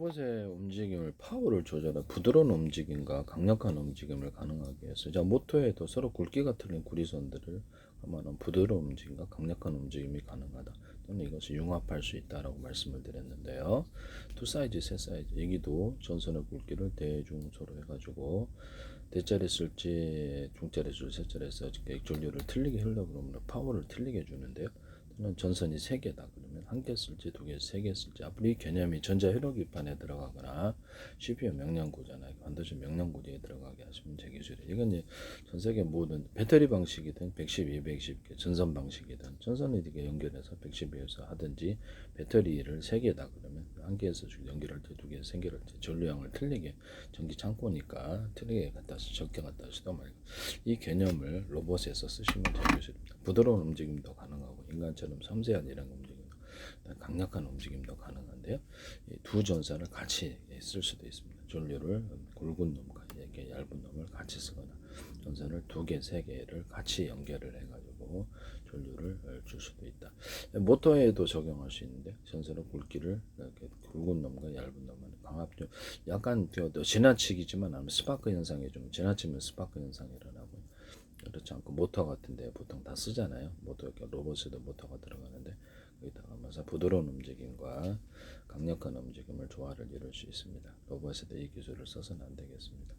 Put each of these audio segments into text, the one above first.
로봇의 움직임을 파워를 조절해 부드러운 움직임과 강력한 움직임을 가능하게 해서 자 모터에도 서로 굵기가 틀린 구리선들을 하면 부드러운 움직임과 강력한 움직임이 가능하다. 또는 이것을 융합할 수 있다라고 말씀을 드렸는데요. 두 사이즈, 세 사이즈 여기도 전선의 굵기를 대중소로 해가지고 대짜리 쓸지 중짜리 쓸 세짜리 쓸지 액존류를 틀리게 흘러 그러면 파워를 틀리게 주는데요. 또는 전선이 세 개다 그러면 한 개 쓸지 두 개, 세 개 쓸지 앞으로 이 개념이 전자 회로기판에 들어가거나 CPU 명령구잖아요. 반드시 명령구에 들어가게 하시면 제 기술이 이건 이제 전 세계 모든 배터리 방식이든 112, 110개 전선 방식이든 전선을 이렇게 연결해서 112에서 하든지 배터리를 세 개다 그러면 한 개에서 연결할 때 두 개, 세 개를 때 전류량을 틀리게 전기 창고니까 틀리게 갖다 서 적게 갖다 쓰다 말고 이 개념을 로봇에서 쓰시면 제 기술입니다. 부드러운 움직임도 가능하고 인간처럼 섬세한 이런 움직임도 강력한 움직임도 가능한데요. 이두 전선을 같이 쓸 수도 있습니다. 전류를 굵은 놈과 이렇게 얇은 놈을 같이 쓰거나 전선을 두 개, 세 개를 같이 연결을 해가지고 전류를 줄 수도 있다. 모터에도 적용할 수 있는데 전선의 굵기를 이렇게 굵은 놈과 얇은 놈은 강압력 약간 저 지나치기지만 스파크 현상이 좀 지나치면 스파크 현상이 일어나고 그렇지 않고 모터 같은데 보통 다 쓰잖아요. 모터 로봇에도 모터가 들어가는데 거기다가 마사 부드러운 움직임과 강력한 움직임을 조화를 이룰 수 있습니다. 로봇에도 이 기술을 써서는 안 되겠습니다.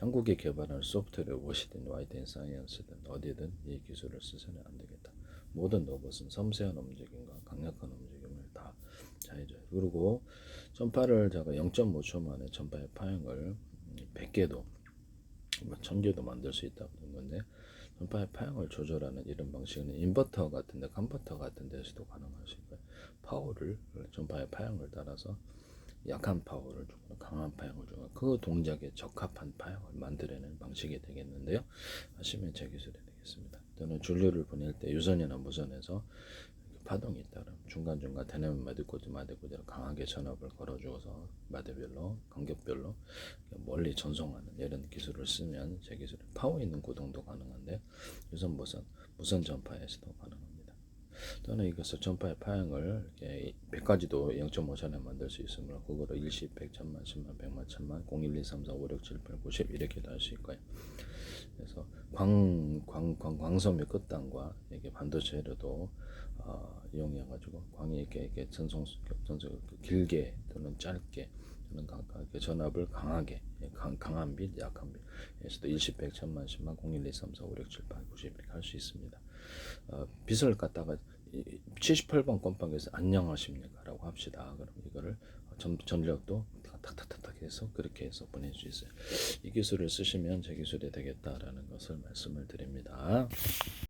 한국에 개발한 소프트웨어 무엇이든 와이텐 사이언스든 어디든 이 기술을 쓰서는 안 되겠다. 모든 로봇은 섬세한 움직임과 강력한 움직임을 다 잘해줘요. 그리고 전파를 제가 0.5초 만에 전파의 파형을 100개도 뭐 1000개도 만들 수 있다고 그런 건데 전파의 파형을 조절하는 이런 방식은 인버터 같은데 컨버터 같은 데서도 가능할 수 있고요. 파워를 전파의 파형을 따라서 약한 파워를 주거나 강한 파형을 주거나 그 동작에 적합한 파형을 만들어내는 방식이 되겠는데요. 하시면 제 기술이 되겠습니다. 또는 전류를 보낼 때 유선이나 무선에서 파동이 있다 그러면 중간중간 대나무 마디꼬지 마디꼬지를 강하게 전압을 걸어주어서 마디별로 간격별로 멀리 전송하는 이런 기술을 쓰면 제 기술은 파워 있는 구동도 가능한데 유선 무선 무선 전파에서도 가능합니다. 또는 이것을 전파의 파형을 100가지도 0.5션에 만들 수 있으므로 그거를 일십, 백, 천만, 십만, 백만, 천만, 0, 1, 2, 3, 4, 5, 6, 7, 8, 9, 10 이렇게도 할 수 있고요. 그래서 광, 광, 광, 광섬의 끝단과 이게 반도체로도 어, 이용해가지고 광이 이렇게, 이렇게 전송, 전송 길게 또는 짧게 또는 각각 이렇게 전압을 강하게 강, 강한 빛, 약한 빛 에서도 일십, 백, 천만, 십만, 0, 1, 2, 3, 4, 5, 6, 7, 8, 9, 10 이렇게 할 수 있습니다. 어, 빛을 갖다가 78번 건방에서 안녕하십니까 라고 합시다. 그럼 이거를 전, 전력도 탁탁탁탁 해서 그렇게 해서 보낼 수 있어요. 이 기술을 쓰시면 제 기술이 되겠다라는 것을 말씀을 드립니다.